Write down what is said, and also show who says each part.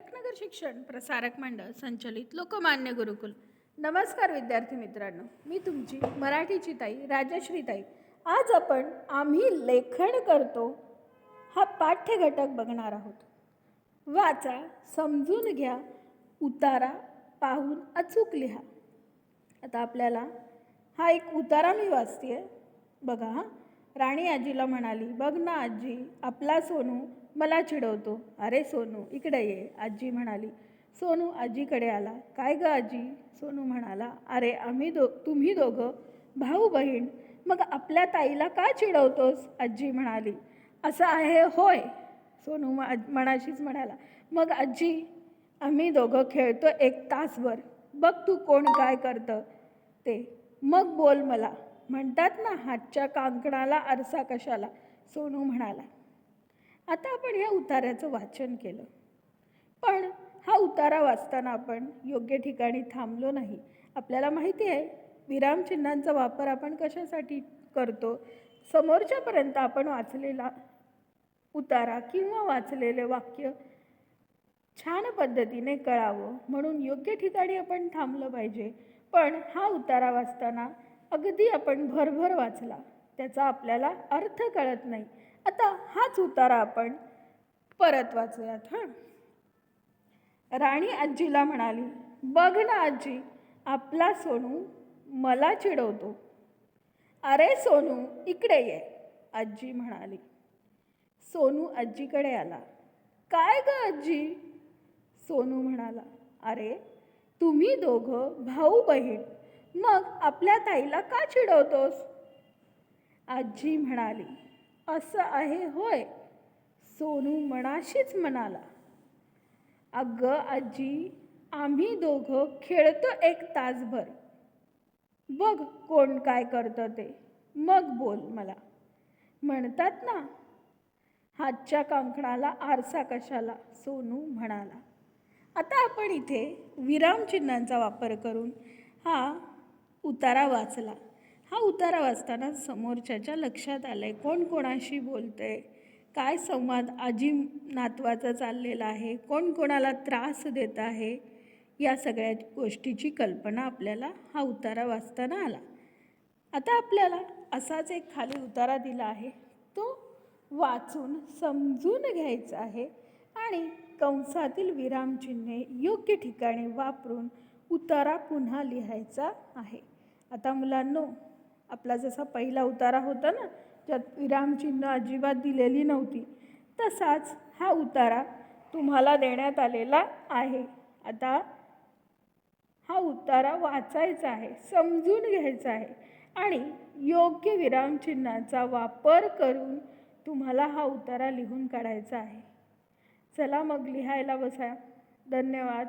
Speaker 1: नगर शिक्षण प्रसारक मंडळ संचलित लोकमान्य गुरुकुल. नमस्कार विद्यार्थी मित्रांनो मी तुमची मराठीची ताई राजश्री ताई. आज आपण आम्ही लेखन करतो हा पाठ्य घटक बघणार आहोत. वाचा समजून घ्या उतारा पाहून अचूक लिहा. आता आपल्याला हा एक उतारा मी वाचते बघा हां राणी आजीला म्हणाली बघ ना आजी आपला सोनू मला चिडवतो. अरे सोनू इकडे ये आजी म्हणाली. सोनू आजीकडे आला. काय ग आजी? सोनू म्हणाला. अरे आम्ही दो तुम्ही दोघं भाऊ बहीण मग आपल्या ताईला का चिडवतोस? आजी म्हणाली. असं आहे होय सोनू मनाशीच म्हणाला. मग आजी आम्ही दोघं खेळतो एक तासभर. बघ तू कोण काय करतं. ते मग बोल मला. म्हणतात ना हातच्या कांकणाला आरसा कशाला? सोनू म्हणाला. आता आपण ह्या उताऱ्याचं वाचन केलं. पण हा उतारा वाचताना आपण योग्य ठिकाणी थांबलो नाही. आपल्याला माहिती आहे विरामचिन्हांचा वापर आपण कशासाठी करतो? समोरच्यापर्यंत आपण वाचलेला उतारा किंवा वाचलेले वाक्य छान पद्धतीने कळावं म्हणून योग्य ठिकाणी आपण थांबलं पाहिजे. पण हा उतारा वाचताना अगदी आपण भरभर वाचला त्याचा आपल्याला अर्थ कळत नाही. आता हाच उतारा आपण परत वाचूयात हां? राणी आजीला म्हणाली बघ ना आजी आपला सोनू मला चिडवतो. अरे सोनू इकडे ये आजी म्हणाली. सोनू आजीकडे आला. काय ग आजी? सोनू म्हणाला. अरे तुम्ही दोघं भाऊ बहीण मग आपल्या ताईला का चिडवतोस? आजी म्हणाली. असं आहे होय. सोनू मनाशीच म्हणाला. अगं आजी आम्ही दोघं खेळतो एक तासभर. बघ कोण काय करतं ते. मग बोल मला. म्हणतात ना हातच्या कंकणाला आरसा कशाला? सोनू म्हणाला. आता आपण इथे विरामचिन्हांचा वापर करून हा उतारा वाचला. हा उतारा वाचताना समोरच्याच्या लक्षात आलं आहे कोण कोणाशी बोलतंय? काय संवाद आजी नातवाचा चाललेला आहे? कोण कोणाला त्रास देत आहे? या सगळ्या गोष्टीची कल्पना आपल्याला हा उतारा वाचताना आला. आता आपल्याला असाच एक खाली उतारा दिला आहे. तो वाचून समजून घ्यायचा आहे आणि कंसातील विरामचिन्हे योग्य ठिकाणी वापरून उतारा पुन्हा लिहायचा आहे. आता मुलांनो आपला जसा पहिला उतारा होता ना ज्यात विरामचिन्ह अजिबात दिलेली नव्हती तसाच हा उतारा तुम्हाला देण्यात आलेला आहे. आता हा उतारा वाचायचा आहे समजून घ्यायचा आहे आणि योग्य विरामचिन्हाचा वापर करून तुम्हाला हा उतारा लिहून काढायचा आहे. चला मग लिहायला बसा. धन्यवाद.